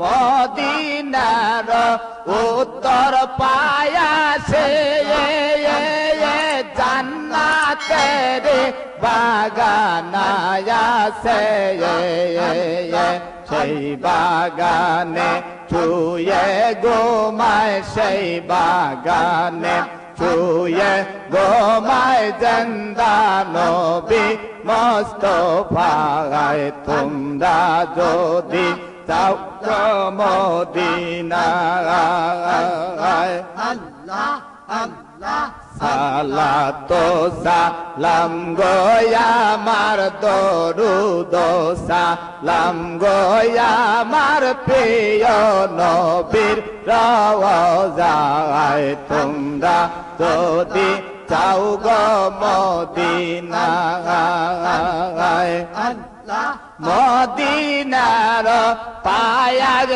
মদিনার উত্তর পায়াসে জান্নাতের বাগানায়াসে সেই বাগানে চুয়ে গোমায় সেই বাগানে চুয়ে গোমায় জন্দা নবী। মোস্তফায় তোমরা যদি যাও গো মদিনায় আল্লাহ আল্লাহ সালাতো সালাম গোয়ামার দরুদ সালাম গোয়ামার প্রিয় নবীর রওজায় তোমরা যদি চাও গো মদিনায় আল্লাহ মদিনার পায়ার